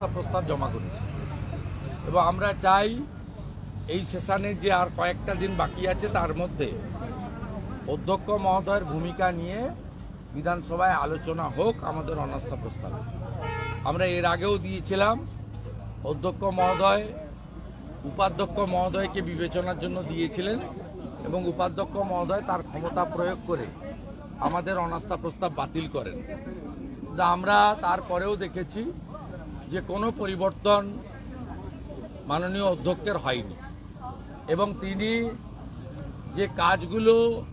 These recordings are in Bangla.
প্রস্তাব জমা করেছি। এবং আমরা চাই এই সেশনের যে আর কয়েকটা দিন বাকি আছে, তার মধ্যে অধ্যক্ষ মহোদয়ের ভূমিকা নিয়ে বিধানসভায় আলোচনা হোক, আমাদের অনাস্থা প্রস্তাবে। আমরা এর আগেও দিয়েছিলাম, অধ্যক্ষ মহোদয়, উপাধ্যক্ষ মহোদয়কে বিবেচনার জন্য দিয়েছিলেন এবং উপাধ্যক্ষ মহোদয় তার ক্ষমতা প্রয়োগ করে আমাদের অনাস্থা প্রস্তাব বাতিল করেন। আমরা তারপরেও দেখেছি যে কোনো পরিবর্তন মাননীয় অধ্যক্ষের হয়নি। এবং তিনি যে কাজগুলো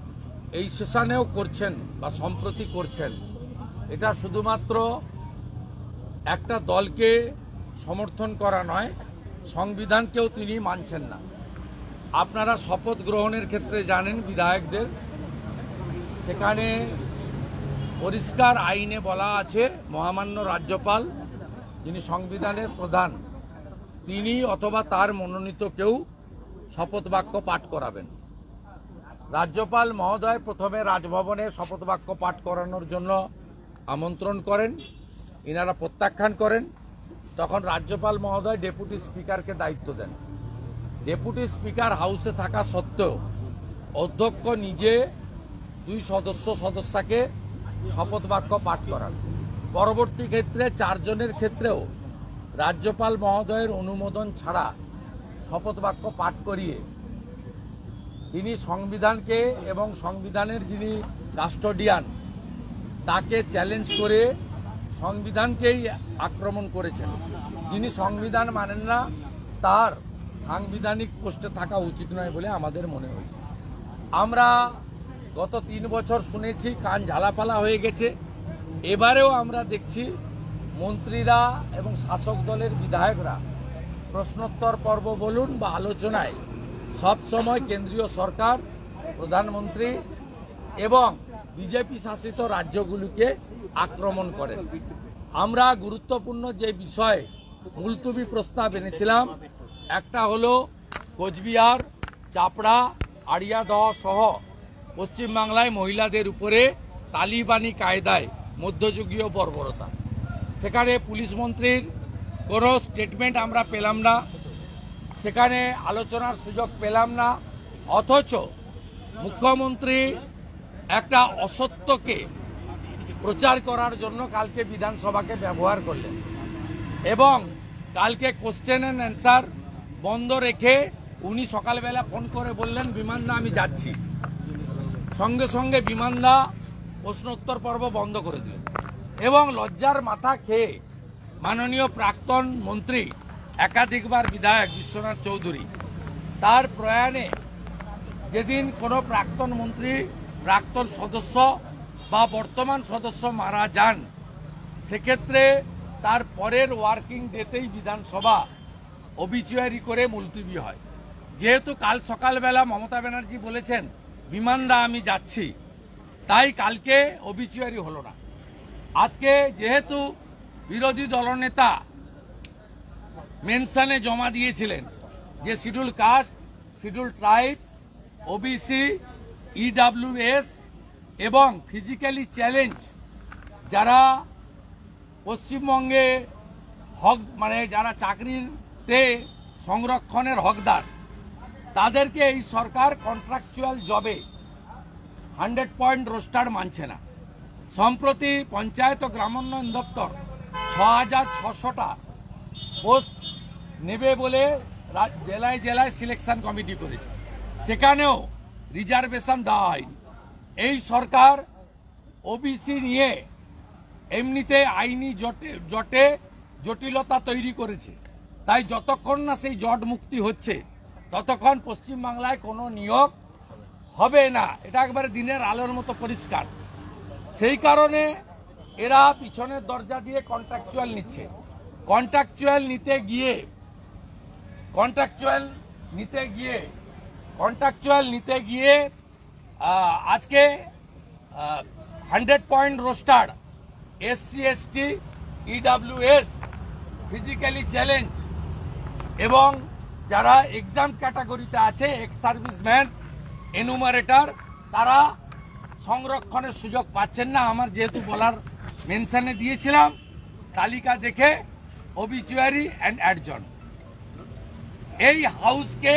এই সেশনেও করছেন বা সম্প্রতি করছেন, এটা শুধুমাত্র একটা দলকে সমর্থন করা নয়, সংবিধানকেও তিনি মানছেন না। আপনারা শপথ গ্রহণের ক্ষেত্রে জানেন বিধায়কদের, সেখানে পরিষ্কার আইনে বলা আছে, মহামান্য রাজ্যপাল যিনি সংবিধানের প্রধান, তিনি অথবা তার মনোনীত কেউ শপথ বাক্য পাঠ করাবেন। রাজ্যপাল মহোদয় প্রথমে রাজভবনে শপথ বাক্য পাঠ করানোর জন্য আমন্ত্রণ করেন, ইনারা প্রত্যাখ্যান করেন, তখন রাজ্যপাল মহোদয় ডেপুটি স্পিকারকে দায়িত্ব দেন। ডেপুটি স্পিকার হাউসে থাকা সত্ত্বেও অধ্যক্ষ নিজে দুই সদস্য সদস্যকে শপথ বাক্য পাঠ করান। পরবর্তী ক্ষেত্রে চারজনের ক্ষেত্রেও রাজ্যপাল মহোদয়ের অনুমোদন ছাড়া শপথ বাক্য পাঠ করিয়ে তিনি সংবিধানকে এবং সংবিধানের যিনি কাস্টোডিয়ান তাকে চ্যালেঞ্জ করে সংবিধানকেই আক্রমণ করেছেন। যিনি সংবিধান মানেন না, তার সাংবিধানিক পোস্টে থাকা উচিত নয় বলে আমাদের মনে হয়েছে। আমরা গত তিন বছর শুনেছি, কান ঝালাপালা হয়ে গেছে। এবারেও আমরা দেখছি মন্ত্রীরা এবং শাসক দলের বিধায়করা প্রশ্নোত্তর পর্ব বলুন বা আলোচনায় সব সময় কেন্দ্রীয় সরকার, প্রধানমন্ত্রী এবং বিজেপি শাসিত রাজ্যগুলিকে আক্রমণ করেন। আমরা গুরুত্বপূর্ণ যে বিষয়ে মুলতুবি প্রস্তাব এনেছিলাম, একটা হলো কোচবিহার, চাপড়া, আড়িয়াদহ সহ পশ্চিমবাংলায় মহিলাদের উপরে তালিবানি কায়দায় মধ্যযুগীয় বর্বরতা। সেখানে পুলিশ মন্ত্রীর কোনো স্টেটমেন্ট আমরা পেলাম না। সেখানে আলোচনার সুযোগ পেলাম না। অথচ মুখ্যমন্ত্রী একটা অসত্যকে প্রচার করার জন্য কালকে বিধানসভাকে ব্যবহার করলেন। এবং কালকে কোশ্চেন অ্যান্ড অ্যান্সার বন্ধ রেখে উনি সকালবেলা ফোন করে বললেন বিমানদা আমি যাচ্ছি। সঙ্গে সঙ্গে বিমানদা প্রশ্নোত্তর পর্ব বন্ধ করে দিলেন। এবং লজ্জার মাথা খেয়ে মাননীয় প্রাক্তন মন্ত্রী, একাধিকবার বিধায়ক বিশ্বনাথ চৌধুরী, তার প্রয়াণে যেদিন কোনো প্রাক্তন মন্ত্রী, প্রাক্তন সদস্য বা বর্তমান সদস্য মারা যান, সেক্ষেত্রে তার পরের ওয়ার্কিং ডেতেই বিধানসভা অবিচুয়ারি করে মুলতুবি হয়। যেহেতু কাল সকালবেলা মমতা ব্যানার্জি বলেছেন, বিমানদা আমি যাচ্ছি। তাই কালকে অবিচুয়ারি হলো না। আজকে যেহেতু বিরোধী দলনেতা মেনশানে জমা দিয়েছিলেন যে schedule caste, schedule tribe OBC EWS E এবং ফিজিক্যালি চ্যালেঞ্জ যারা পশ্চিমবঙ্গে হক মানে যারা চাকরিতে সংরক্ষণের হকদার, তাদেরকে এই সরকার কন্ট্রাকচুয়াল জবে হান্ড্রেড পয়েন্ট রোস্টার মানছে না। সম্প্রতি পঞ্চায়েত ও গ্রামোন্নয়ন দপ্তর ছ হাজার ছশোটা পোস্ট নেবে বলে জেলায় জেলায় সিলেকশন কমিটি করেছে। সেখানেও রিজার্ভেশন দেওয়া হয়নি। এই সরকার ওবিসি নিয়ে এমনিতে আইনি জটে জটে জটিলতা তৈরি করেছে। তাই যতক্ষণ না সেই জট মুক্তি হচ্ছে, ততক্ষণ পশ্চিমবাংলায় কোনো নিয়োগ হবে না। এটা একবারে দিনের আলোর মতো পরিষ্কার। সেই কারণে এরা পিছনের দরজা দিয়ে কন্ট্রাকচুয়াল নিচ্ছে। কন্ট্রাকচুয়াল নিতে গিয়ে কন্ট্রাকচুয়াল নিতে গিয়ে কন্ট্রাকচুয়াল নিতে গিয়ে আজকে hundred point roster SC ST EWS physically challenge এবং যারা এক্সাম ক্যাটাগরিতে আছে এক্স সার্ভিসম্যান এনুমারেটার তারা সংরক্ষণের সুযোগ পাচ্ছেন না। আমার যেহেতু বলার মেনশনে দিয়েছিলাম, তালিকা দেখে অবিচুয়ারি অ্যান্ড অ্যাডজন এই হাউসকে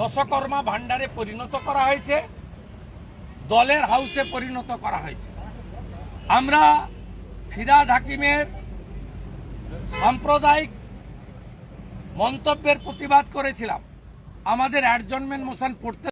দশকর্মা ভান্ডারে পরিণত করা হয়েছে, দলের হাউসে পরিণত করা হয়েছে। আমরা ফিরাদ হাকিমের সাম্প্রদায়িক মন্তব্যের প্রতিবাদ করেছিলাম। আমাদের অ্যাডজনমেন্ট মোশন পড়তে